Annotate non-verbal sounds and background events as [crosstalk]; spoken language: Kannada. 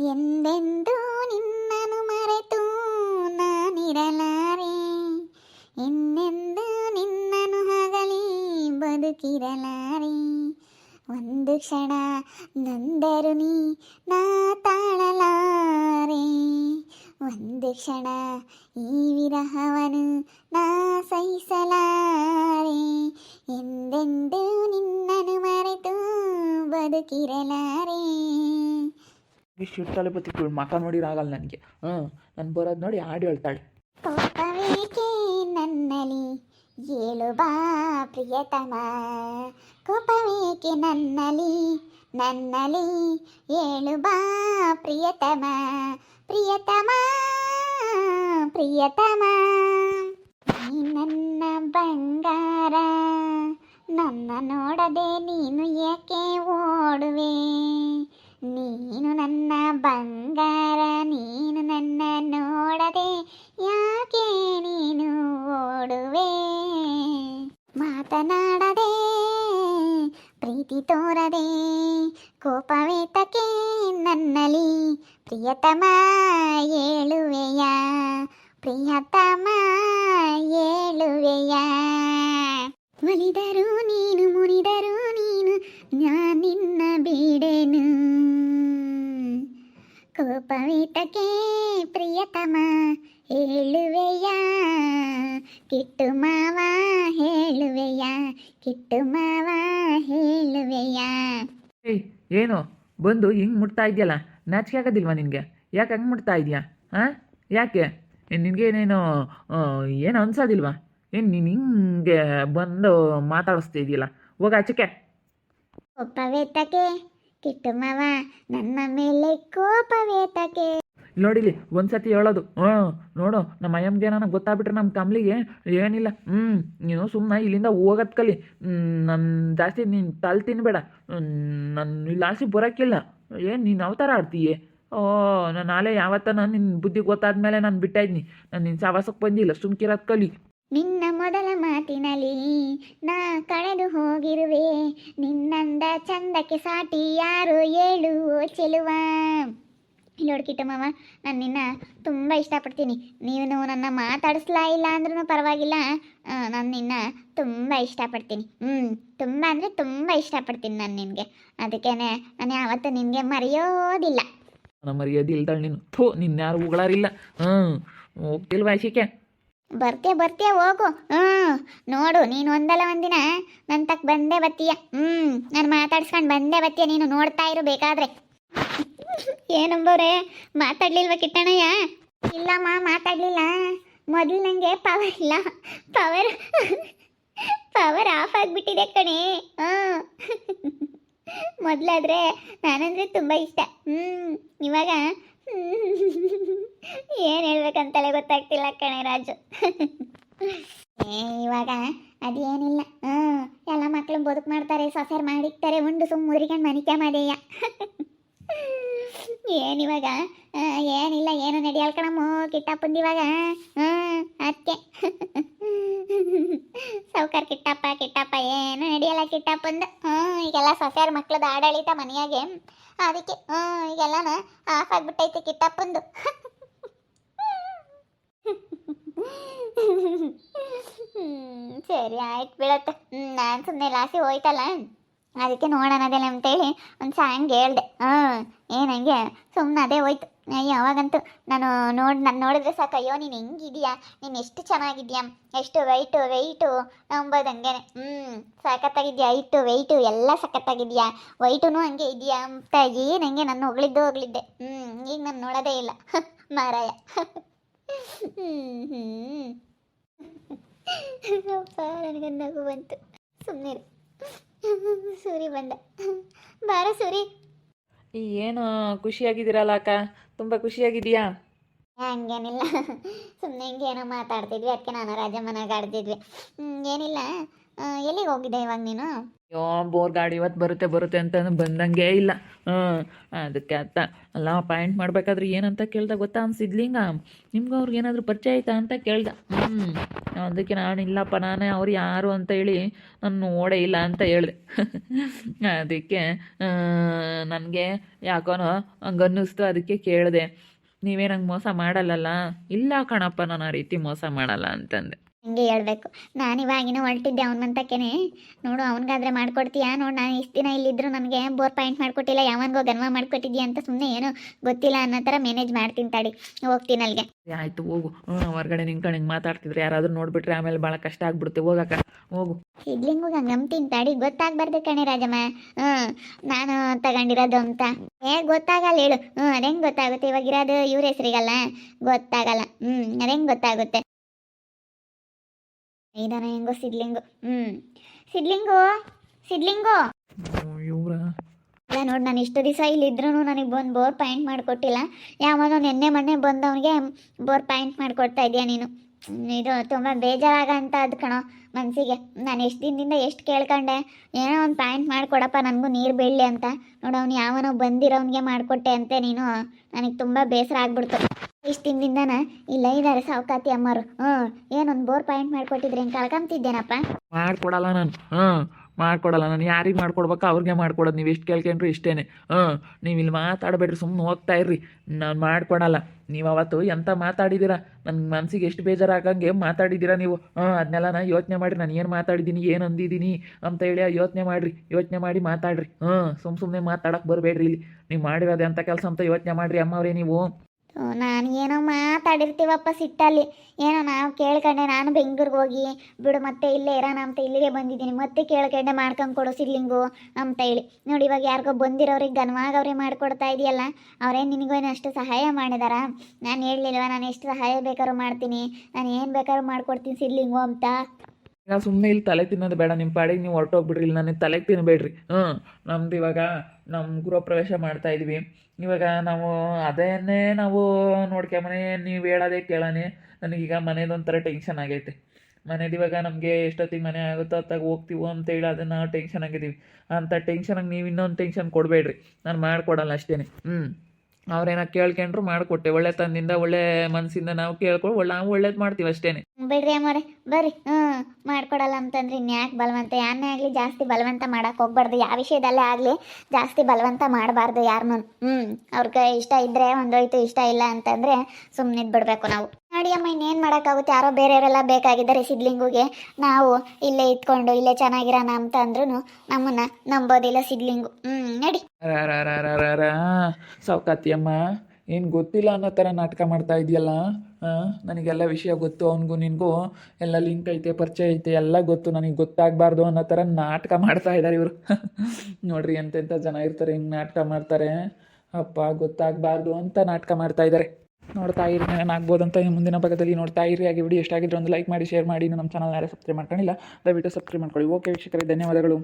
ಎಂದೆಂದೂ ನಿನ್ನನ್ನು ಮರೆತು ನಾನಿರಲಾರೆ. ಎಂದೆಂದೂ ನಿನ್ನನ್ನು ಹಗಲಿ ಬದುಕಿರಲಾರೆ. ಒಂದು ಕ್ಷಣ ನೊಂದರು ನೀ ನಾ ತಾಳಲಾರೆ. ಒಂದು ಕ್ಷಣ ಈ ವಿರಹವನು ನಾ ಸಹಿಸಲಾರೆ. ಎಂದೆಂದೂ ನಿನ್ನನ್ನು ಮರೆತು ಬದುಕಿರಲಾರೆ. ಶಿಟ್ಟಲ್ಲಿ ಬತ್ತಿಗಳು ಮಕ ನೋಡಿರಾಗಲ್ಲ ನನಗೆ. ಹಾಂ ನಾನು ಬರೋದು ನೋಡಿ ಹಾಡು ಹೇಳ್ತಾಳೆ. ಕೋಪವೇಕೆ ನನ್ನಲಿ ಏಳು ಬಾ ಪ್ರಿಯತಮ. ಕೋಪವೇಕೆ ನನ್ನಲಿ ನನ್ನಲಿ ಏಳು ಬಾ ಪ್ರಿಯತಮ. ಪ್ರಿಯತಮ ಪ್ರಿಯತಮ. ನೀ ನನ್ನ ಬಂಗಾರ, ನನ್ನ ನೋಡದೆ ನೀನು ಏಕೆ ಓಡುವೆ? ನೀನು ನನ್ನ ಬಂಗಾರ, ನೀನು ನನ್ನ ನೋಡದೆ ಯಾಕೆ ನೀನು ಓಡುವೆ? ಮಾತನಾಡದೆ, ಪ್ರೀತಿ ತೋರದೆ, ಕೋಪವೇತಕ್ಕೆ ನನ್ನಲ್ಲಿ ಪ್ರಿಯತಮ ಏಳುವೆಯ? ಪ್ರಿಯತಮ ಏಳುವೆಯ? ಒಲಿದರು ನೀನು ಮುನಿದರು ನೀನು ನಾನಿನ್ನ ಬೀಡೆನು ಕೋಪವಿತಕೆ ಪ್ರಿಯತಮ ಹೇಳುವೆಯ ಕಿಟ್ಟು ಮಾವ ಹೇಳುವೆಯ ಕಿಟ್ಟು ಮಾವ ಹೇಳುವೆಯ ಏನು ಬಂದು ಹಿಂಗೆ ಮುಟ್ತಾ ಇದೆಯಲ್ಲ ನಾಚಿಕೆ ಆಗೋದಿಲ್ವಾ ನಿನಗೆ ಯಾಕೆ ಹಂಗೆ ಮುಟ್ತಾ ಇದೆಯಾ ಹಾಂ ಯಾಕೆ ನಿನ್ಗೆ ನಿನಗೆ ಏನೇನು ಏನು ಅನ್ಸೋದಿಲ್ವಾ ಏನು ನೀನು ಹಿಂಗೆ ಬಂದು ಮಾತಾಡಿಸ್ತಾ ಇದೆಯಲ್ಲ ಹೋಗ ಕೋಪವೇತಕ್ಕೆ? ಕಿಟ್ಟು ಮಾವ, ನನ್ನ ಮೇಲೆ ಕೋಪವೇತಕೆ ನೋಡಿಲಿ ಒಂದ್ಸತಿ ಹೇಳೋದು. ಹ್ಞೂ ನೋಡು, ನಮ್ಮ ಅಯ್ಯಮ್ಗೆ ನನಗೆ ಗೊತ್ತಾಗ್ಬಿಟ್ರೆ ನಮ್ಮ ಕಮ್ಲಿಗೆ ಏನಿಲ್ಲ. ಹ್ಞೂ ನೀನು ಸುಮ್ಮನೆ ಇಲ್ಲಿಂದ ಹೋಗತ್ ಕಲಿ. ನನ್ನ ಜಾಸ್ತಿ ನೀನು ತಲೆ ತಿನ್ಬೇಡ. ನನ್ನ ಲಾಸಿ ಬರೋಕ್ಕಿಲ್ಲ. ಏನು, ನೀನು ಅವತಾರ ಆಡ್ತೀಯೇ? ಓ, ನಾನು ನಾಳೆ ಯಾವತ್ತ ನಾನು ನಿನ್ನ ಬುದ್ಧಿ ಗೊತ್ತಾದ್ಮೇಲೆ ನಾನು ಬಿಟ್ಟಾಯಿದ್ನಿ ನಾನು ನಿನ್ನ ಸಾವಾಸಕ್ಕೆ ಬಂದಿಲ್ಲ, ಸುಮ್ಕಿರೋದು ಕಲಿ. ನಿನ್ನ ಮೊದಲ ಮಾತಿನಲ್ಲಿ ನಾ ಕಳೆದು ಹೋಗಿರುವೆ. ನಿನ್ನಂದ ಚಂದಕ್ಕೆ ಸಾಟಿ ಯಾರು ಏಳು ಚೆಲುವ. ನೋಡ್ಕಿಟ್ಟ ಮಾವ ನಾನು ನಿನ್ನ ತುಂಬ ಇಷ್ಟಪಡ್ತೀನಿ. ನೀನು ನನ್ನ ಮಾತಾಡಿಸ್ಲಾ ಇಲ್ಲ ಅಂದ್ರೂ ಪರವಾಗಿಲ್ಲ. ನಾನು ನಿನ್ನ ತುಂಬ ಇಷ್ಟಪಡ್ತೀನಿ. ಹ್ಞೂ ತುಂಬ ಅಂದರೆ ತುಂಬ ಇಷ್ಟಪಡ್ತೀನಿ ನಾನು ನಿನಗೆ. ಅದಕ್ಕೇನೆ ನಾನು ಯಾವತ್ತೂ ನಿನಗೆ ಮರೆಯೋದಿಲ್ಲ. ನನ್ನ ಮರ್ಯಾದೆ ಇಲ್ದಾಳೆ ನೀನು. ಥೋ ನಿನ್ನ ಯಾರು ಉಗಳಾರಿಲ್ಲ. ಹ್ಞೂ ಹೋಗ್ತಿಲ್ವಾ ಆಶಿಕೆ ಬರ್ತೀಯ ಬರ್ತೀಯ ಹೋಗು. ಹ್ಞೂ ನೋಡು ನೀನು ಒಂದಲ್ಲ ಒಂದಿನ ನನ್ನ ತಕ್ಕ ಬಂದೇ ಬತ್ತೀಯ ಹ್ಞೂ ನಾನು ಮಾತಾಡ್ಸ್ಕೊಂಡು ಬಂದೇ ಬತ್ತೀಯ ನೀನು ನೋಡ್ತಾ ಇರು ಬೇಕಾದ್ರೆ. [laughs] ಏನಂಬೋರೆ ಮಾತಾಡ್ಲಿಲ್ವ ಕಿಟ್ಟಣಯ್ಯ ಇಲ್ಲಮ್ಮ ಮಾತಾಡ್ಲಿಲ್ಲ. ಮೊದಲು ನನಗೆ ಪವರ್ ಇಲ್ಲ. ಪವರ್ ಪವರ್ ಆಫ್ ಆಗಿಬಿಟ್ಟಿದೆ ಕಣೆ. ಹ್ಞೂ [laughs] ಮೊದಲಾದ್ರೆ ನಾನಂದ್ರೆ ತುಂಬ ಇಷ್ಟ. ಹ್ಞೂ ಇವಾಗ ಏನು ಹೇಳ್ಬೇಕಂತಲೇ ಗೊತ್ತಾಗ್ತಿಲ್ಲ ಕಣೆ ರಾಜು. ಏ, ಇವಾಗ ಅದೇನಿಲ್ಲ. ಹ್ಮ್ ಎಲ್ಲ ಮಕ್ಕಳು ಬದುಕು ಮಾಡ್ತಾರೆ, ಸೊಸೆರ್ ಮಾಡಿಕ್ತಾರೆ, ಉಂಡು ಸುಮ್ಮ ಮುರಿಕೊಂಡು ಮನಿಕ ಮಾದೇಯ. ಏನಿವಾಗ ಏನಿಲ್ಲ, ಏನು ನಡೆಯಲ್ ಕಣಮ್ಮ ಕಿಟ್ಟಪ್ಪಂದು ಇವಾಗ ಹ್ಞೂ ಅದಕ್ಕೆ ಸೌಕರ್ ಕಿಟ್ಟಪ್ಪ ಕಿಟ್ಟಪ್ಪ ನಡೆಯಲ್ಲ ಕಿಟ್ಟಪ್ಪಂದು ಹ್ಞೂ ಈಗೆಲ್ಲ ಸೊಸೆಯರ್ ಮಕ್ಳದ್ದು ಆಡಳಿತ ಮನೆಯಾಗೆ. ಅದಕ್ಕೆ ಹ್ಞೂ ಈಗೆಲ್ಲನ ಆಫ್ ಆಗಿಬಿಟ್ಟೈತೆ ಕಿಟ್ಟಪ್ಪಂದು ಸರಿ ಆಯ್ತು ಬೀಳತ್ತೆ ಹ್ಞೂ ನಾನು ಸುಮ್ಮನೆ ಲಾಸಿ ಹೋಯ್ತಲ್ಲ. ಅದಕ್ಕೆ ನೋಡೋಣ ಅದೆಲ್ಲ ಅಂತೇಳಿ ಒಂದು ಸಾಂಗ್ ಹೇಳ್ದೆ. ಹ್ಞೂ ಏನಂಗೆ ಸುಮ್ಮನೆ ಅದೇ ಹೋಯ್ತು. ಅಯ್ಯೋ, ಅವಾಗಂತೂ ನಾನು ನೋಡಿ, ನಾನು ನೋಡಿದ್ರೆ ಸಾಕು, ಅಯ್ಯೋ, ನೀನು ಹೆಂಗಿದೆಯಾ? ನೀನು ಎಷ್ಟು ಚೆನ್ನಾಗಿದ್ಯಾ? ಎಷ್ಟು ವೈಟು ವೆಯ್ಟು ಅಂಬೋದು ಹಂಗೇನೆ ಹ್ಞೂ ಸಖತ್ತಾಗಿದ್ಯಾ? ಐಟು ವೆಯ್ಟು ಎಲ್ಲ ಸಖತ್ತಾಗಿದ್ಯಾ? ವೈಟುನು ಹಂಗೆ ಇದೆಯಾ ಅಂತ ಏನು ಹಂಗೆ ನಾನು ಹೊಗಳಿದ್ದು ಹೊಗಳಿದ್ದೆ. ಹ್ಞೂ ಈಗ ನಾನು ನೋಡೋದೇ ಇಲ್ಲ. [laughs] ಮಾರಾಯ. [laughs] ಹ್ಞೂ ಹ್ಞೂ ನನಗೆ ನಗು ಬಂತು. ಸುಮ್ಮನೆ ಸೂರಿ ಬಂದ. ಬಾರ ಸೂರಿ. ಏನು ಖುಷಿಯಾಗಿದ್ದೀರಲ್ಲ ಅಕ್ಕ? ತುಂಬ ಖುಷಿಯಾಗಿದೆಯಾ ಹಂಗೇನಿಲ್ಲ. ಸುಮ್ಮನೆ ಹಿಂಗೆ ಏನೋ ಮಾತಾಡ್ತಿದ್ವಿ ಅದಕ್ಕೆ ನಾನು ರಾಜಮ್ಮನಾಗ ಆಡ್ತಿದ್ವಿ. ಏನಿಲ್ಲ. ಎಲ್ಲಿಗೆ ಹೋಗಿದ್ದೆ ಇವಾಗ ನೀನು? ಅಯ್ಯೋ ಬೋರ್ ಗಾಡಿ ಇವತ್ತು ಬರುತ್ತೆ ಬರುತ್ತೆ ಅಂತ ಬಂದಂಗೆ ಇಲ್ಲ. ಹಾಂ ಅದಕ್ಕೆ ಅತ್ತ ಅಲ್ಲ ಪಾಯಿಂಟ್ ಮಾಡಬೇಕಾದ್ರೆ ಏನಂತ ಕೇಳ್ದೆ ಗೊತ್ತಾ ಅವ್ನು ಸಿದ್ಲಿಂಗ? ನಿಮ್ಗೆ ಅವ್ರಿಗೆ ಏನಾದರೂ ಪರಿಚಯ ಆಯ್ತಾ ಅಂತ ಕೇಳ್ದೆ. ಹ್ಞೂ ಅದಕ್ಕೆ ನಾನು ಇಲ್ಲಪ್ಪ, ನಾನೇ ಅವ್ರು ಯಾರು ಅಂತ ಹೇಳಿ ನಾನು ನೋಡೇ ಇಲ್ಲ ಅಂತ ಹೇಳಿದೆ. ಅದಕ್ಕೆ ನನಗೆ ಯಾಕೋನೋ ಹಂಗೆ ಅನ್ನಿಸ್ತು, ಅದಕ್ಕೆ ಕೇಳಿದೆ. ನೀವೇನಂಗೆ ಮೋಸ ಮಾಡಲ್ಲಲ್ಲ? ಇಲ್ಲ ಕಣಪ್ಪ, ನಾನು ಆ ರೀತಿ ಮೋಸ ಮಾಡಲ್ಲ ಅಂತಂದೆ. ಹಂಗೆ ಹೇಳ್ಬೇಕು. ನಾನು ಇವಾಗಿನ ಹೊರಟಿದ್ದೆ ಅವನಂತಕ್ಕೇನೆ ನೋಡು ಅವನಿಗಾದ್ರೆ ಮಾಡ್ಕೊಡ್ತೀಯಾ? ನೋಡು ನಾನು ಇಷ್ಟು ದಿನ ಇಲ್ಲಿದ್ರು ನನಗೆ ಬೋರ್ ಪಾಯಿಂಟ್ ಮಾಡ್ಕೊಟ್ಟಿಲ್ಲ. ಯಾವನ್ಗೋ ಗನ್ವ ಮಾಡ್ಕೊಟ್ಟಿದ್ಯಾ ಅಂತ ಸುಮ್ಮನೆ ಏನು ಗೊತ್ತಿಲ್ಲ ಅನ್ನೋ ಥರ ಮ್ಯಾನೇಜ್ ಮಾಡ್ತೀನಿ ತಾಡಿ. ಹೋಗ್ತೀನಿ ಅಲ್ಲಿಗೆ ಆಯಿತು ಹೋಗು. ಹ್ಞೂ ಹೊರಗಡೆ ನಿಂತ್ಕೊಂಡು ಹಿಂಗೆ ಮಾತಾಡ್ತಿದ್ರೆ ಯಾರಾದರೂ ನೋಡಿಬಿಟ್ರೆ ಆಮೇಲೆ ಭಾಳ ಕಷ್ಟ ಆಗ್ಬಿಡುತ್ತೆ. ಹೋಗಕ್ಕ ಹೋಗು. ಇಡ್ಲಿಂಗು ನಂಬ್ತೀನಿ ತಾಡಿ. ಗೊತ್ತಾಗ್ಬಾರ್ದು ಕಣೆ ರಾಜಮ್ಮ. ಹ್ಞೂ ನಾನು ತಗೊಂಡಿರೋದು ಅಂತ. ಏ ಗೊತ್ತಾಗಲ್ಲ ಹೇಳು. ಹ್ಞೂ ಅದೇಂಗೆ ಗೊತ್ತಾಗುತ್ತೆ? ಇವಾಗ ಇರೋದು ಇವ್ರ ಹೆಸರಿಗಲ್ಲ. ಗೊತ್ತಾಗಲ್ಲ. ಹ್ಞೂ ಅದೇಂಗೆ ಗೊತ್ತಾಗುತ್ತೆ? ಇದಾನ ಹೆಂಗೋ ಸಿಡ್ಲಿಂಗು ಹ್ಞೂ ಸಿಡ್ಲಿಂಗು ಸಿಡ್ಲಿಂಗು ಇವ್ರ. ಇಲ್ಲ ನೋಡಿ ನಾನು ಇಷ್ಟು ದಿವಸ ಇಲ್ಲಿದ್ರೂ ನನಗೆ ಬಂದು ಬೋರ್ ಪಾಯಿಂಟ್ ಮಾಡಿಕೊಟ್ಟಿಲ್ಲ. ಯಾವನೋ ನಿನ್ನೆ ಮೊನ್ನೆ ಬಂದವನಿಗೆ ಬೋರ್ ಪಾಯಿಂಟ್ ಮಾಡಿಕೊಡ್ತಾ ಇದೆಯಾ ನೀನು. ಇದು ತುಂಬ ಬೇಜಾರಾಗಂತ ಅದು ಕಣೋ ಮನಸ್ಸಿಗೆ ನಾನು ಎಷ್ಟು ದಿನದಿಂದ ಎಷ್ಟು ಕೇಳ್ಕೊಂಡೆ. ಏನೋ ಒಂದು ಪಾಯಿಂಟ್ ಮಾಡಿಕೊಡಪ್ಪ ನನಗೂ ನೀರು ಬೀಳಲಿ ಅಂತ. ನೋಡು ಅವ್ನು ಯಾವನೋ ಬಂದಿರೋನಿಗೆ ಮಾಡಿಕೊಟ್ಟೆ ಅಂತೆ ನೀನು. ನನಗೆ ತುಂಬ ಬೇಸರ ಆಗ್ಬಿಡ್ತು. ಇಷ್ಟು ದಿನದಿಂದನ ಇಲ್ಲ ಇದ್ದಾರೆ ಸಾವುಕಾತಿ ಅಮ್ಮರು. ಹ್ಞೂ, ಏನೊಂದು ಬೋರ್ ಪಾಯಿಂಟ್ ಮಾಡಿಕೊಟ್ಟಿದ್ರೆ ಹಿಂಗೆ ಕಳ್ಕೊಂತಿದ್ದೇನಪ್ಪ ಮಾಡ್ಕೊಡಲ್ಲ ನಾನು. ಹ್ಞೂ, ಮಾಡ್ಕೊಡಲ್ಲ ನಾನು. ಯಾರಿಗೆ ಮಾಡ್ಕೊಡ್ಬೇಕು ಅವ್ರಿಗೆ ಮಾಡ್ಕೊಡೋದು ನೀವು ಎಷ್ಟು ಕೇಳ್ಕೊಂಡ್ರು ಇಷ್ಟೇನೆ. ಹಾಂ ನೀವು ಇಲ್ಲಿ ಮಾತಾಡಬೇಡ್ರಿ ಸುಮ್ಮನೆ ಹೋಗ್ತಾ ಇರ್ರಿ. ನಾನು ಮಾಡ್ಕೊಡಲ್ಲ. ನೀವು ಅವತ್ತು ಎಂತ ಮಾತಾಡಿದ್ದೀರಾ ನನ್ನ ಮನಸ್ಸಿಗೆ ಎಷ್ಟು ಬೇಜಾರಾಗಂಗೆ ಮಾತಾಡಿದ್ದೀರಾ ನೀವು? ಹಾಂ ಅದನ್ನೆಲ್ಲ ನಾನು ಯೋಚನೆ ಮಾಡಿರಿ. ನಾನು ಏನು ಮಾತಾಡಿದ್ದೀನಿ, ಏನು ಅಂದಿದ್ದೀನಿ ಅಂತ ಹೇಳಿ ಯೋಚನೆ ಮಾಡಿರಿ. ಯೋಚನೆ ಮಾಡಿ ಮಾತಾಡ್ರಿ. ಹಾಂ ಸುಮ್ಮ ಸುಮ್ಮನೆ ಮಾತಾಡಕ್ಕೆ ಬರಬೇಡ್ರಿ ಇಲ್ಲಿ. ನೀವು ಮಾಡಿರೋದು ಎಂಥ ಕೆಲಸ ಅಂತ ಯೋಚನೆ ಮಾಡಿರಿ ಅಮ್ಮವ್ರೆ ನೀವು. ನಾನು ಏನೋ ಮಾತಾಡಿರ್ತೀವಪ್ಪ ಸಿಟ್ಟಲ್ಲಿ. ಏನೋ ನಾವು ಕೇಳ್ಕೊಂಡೆ, ನಾನು ಬೆಂಗ್ಳೂರಿಗೆ ಹೋಗಿ ಬಿಡು, ಮತ್ತೆ ಇಲ್ಲೇ ಇರೋಣ ಅಂತ ಇಲ್ಲಿಗೆ ಬಂದಿದ್ದೀನಿ. ಮತ್ತೆ ಕೇಳ್ಕೊಂಡೆ, ಮಾಡ್ಕೊಂಡು ಕೊಡು ಸಿಡ್ಲಿಂಗು ಅಂತ ಹೇಳಿ. ನೋಡಿ, ಇವಾಗ ಯಾರಿಗೋ ಬಂದಿರೋರಿಗೆ ಘನವಾಗಿ ಅವ್ರಿಗೆ ಮಾಡ್ಕೊಡ್ತಾ ಇದೆಯಲ್ಲ ಅವ್ರೇನು ನಿನಗೇನು ಅಷ್ಟು ಸಹಾಯ ಮಾಡಿದಾರ? ನಾನು ಹೇಳಲಿಲ್ವ, ನಾನು ಎಷ್ಟು ಸಹಾಯ ಬೇಕಾದ್ರೂ ಮಾಡ್ತೀನಿ, ನಾನು ಏನು ಬೇಕಾದ್ರೂ ಮಾಡ್ಕೊಡ್ತೀನಿ ಸಿಡ್ಲಿಂಗು ಅಂತ? ಈಗ ಸುಮ್ಮನೆ ಇಲ್ಲಿ ತಲೆ ತಿನ್ನೋದು ಬೇಡ ನಿಮ್ಮ ಪಾಡಿಗೆ ನೀವು ಹೊರಟೋಗ್ಬಿಡ್ರಿ, ಇಲ್ಲಿ ನನಗೆ ತಲೆಗೆ ತಿನ್ನಬೇಡ್ರಿ ಹ್ಞೂ ನಮ್ದು ಇವಾಗ ನಮ್ಮ ಗೃಹ ಪ್ರವೇಶ ಮಾಡ್ತಾ ಇದ್ವಿ. ಇವಾಗ ನಾವು ಅದನ್ನೇ ನಾವು ನೋಡ್ಕೊಂಬನೆ ನೀವು ಹೇಳೋದೇ ಕೇಳನೆ. ನನಗೀಗ ಮನೇದೊಂಥರ ಟೆನ್ಷನ್ ಆಗೈತೆ. ಮನೇದು ಇವಾಗ ನಮಗೆ ಎಷ್ಟೊತ್ತಿಗೆ ಮನೆ ಆಗುತ್ತೋ ಅತ್ತಾಗ ಹೋಗ್ತೀವೋ ಅಂತೇಳಿ ಅದನ್ನು ಟೆನ್ಷನ್ ಆಗಿದ್ದೀವಿ ಅಂಥ ಟೆನ್ಷನಾಗಿ ನೀವು ಇನ್ನೊಂದು ಟೆನ್ಷನ್ ಕೊಡಬೇಡ್ರಿ. ನಾನು ಮಾಡಿಕೊಡಲ್ಲ ಅಷ್ಟೇ ಹ್ಞೂ ಅವ್ರೇನ ಕೇಳ್ಕೊಂಡ್ರು ಒಳ್ಳೆ ತಂದಿಂದ, ಒಳ್ಳೆ ಮನಸ್ಸಿಂದ ನಾವು ಕೇಳ್ಕೊಂಡು ಒಳ್ಳೆ, ನಾವು ಒಳ್ಳೇದು ಮಾಡ್ತೀವಿ ಅಷ್ಟೇನೆ. ಬಿಡ್ರಿ ಅಮ್ಮವ್ರೆ ಬರ್ರಿ. ಹ್ಮ್, ಮಾಡ್ಕೊಡಲ್ಲ ಅಂತಂದ್ರೆ ಇನ್ಯಾಕೆ ಬಲವಂತ? ಯಾರನ್ನೇ ಆಗಲಿ ಜಾಸ್ತಿ ಬಲವಂತ ಮಾಡಕ್ಕೆ ಹೋಗ್ಬಾರ್ದು. ಯಾವ ವಿಷಯದಲ್ಲೇ ಆಗಲಿ ಜಾಸ್ತಿ ಬಲವಂತ ಮಾಡಬಾರ್ದು ಯಾರನ್ನೂ ಹ್ಞೂ ಅವ್ರಿಗೆ ಇಷ್ಟ ಇದ್ದರೆ ಒಂದೋಯ್ತು ಇಷ್ಟ ಇಲ್ಲ ಅಂತಂದರೆ ಸುಮ್ಮನೆ ಬಿಡ್ಬೇಕು ನಾವು. ನೋಡಿ ಅಮ್ಮ ಇನ್ನೇನು ಮಾಡೋಕ್ಕಾಗುತ್ತೆ? ಯಾರೋ ಬೇರೆಯವರೆಲ್ಲ ಬೇಕಾಗಿದ್ದಾರೆ ಸಿಡ್ಲಿಂಗುಗೆ ನಾವು ಇಲ್ಲೇ ಇಟ್ಕೊಂಡು ಇಲ್ಲೇ ಚೆನ್ನಾಗಿರೋಣ ಅಂತ ಅಂದ್ರೂ ನಮ್ಮನ್ನು ನಂಬೋದಿಲ್ಲ ಸಿಡ್ಲಿಂಗು ಹ್ಞೂ ನಡಿ. ಸೌಕಾತಿಯಮ್ಮ, ಏನು ಗೊತ್ತಿಲ್ಲ ಅನ್ನೋ ಥರ ನಾಟಕ ಮಾಡ್ತಾ ಇದೆಯಲ್ಲ? ನನಗೆಲ್ಲ ವಿಷಯ ಗೊತ್ತು, ಅವನಿಗೂ ನಿನಗೂ. ಎಲ್ಲ ಲಿಂಕ್ ಐತೆ, ಪರಿಚಯ ಐತೆ, ಎಲ್ಲ ಗೊತ್ತು, ನನಗೆ ಗೊತ್ತಾಗಬಾರ್ದು ಅನ್ನೋ ಥರ ನಾಟಕ ಮಾಡ್ತಾ ಇದ್ದಾರೆ ಇವರು. [laughs] ನೋಡ್ರಿ ಎಂತೆಂಥ ಜನ ಇರ್ತಾರೆ, ಹಿಂಗೆ ನಾಟಕ ಮಾಡ್ತಾರೆ. ಅಪ್ಪ, ಗೊತ್ತಾಗಬಾರ್ದು ಅಂತ ನಾಟಕ ಮಾಡ್ತಾ ಇದ್ದಾರೆ ನೋಡ್ತಾ ಇರಿ ಇನ್ನು ಮುಂದಿನ ಭಾಗದಲ್ಲಿ ನೋಡ್ತಾ ಇರಿ. ಹಾಗೆ ವಿಡಿಯೋ ಎಷ್ಟಾಗಿದ್ರೆ ಒಂದು ಲೈಕ್ ಮಾಡಿ ಶೇರ್ ಮಾಡಿ. ನಮ್ಮ ಚಾನಲ್ ಯಾರೇ ಸಬ್ಸ್ಕ್ರೈಬ್ ಮಾಡ್ಕೊಂಡಿಲ್ಲ, ದಯವಿಟ್ಟು ಸಬ್ಸ್ಕ್ರೈಬ್ ಮಾಡ್ಕೊಳ್ಳಿ. ಓಕೆ ವೀಕ್ಷಕರೇ, ಧನ್ಯವಾದಗಳು.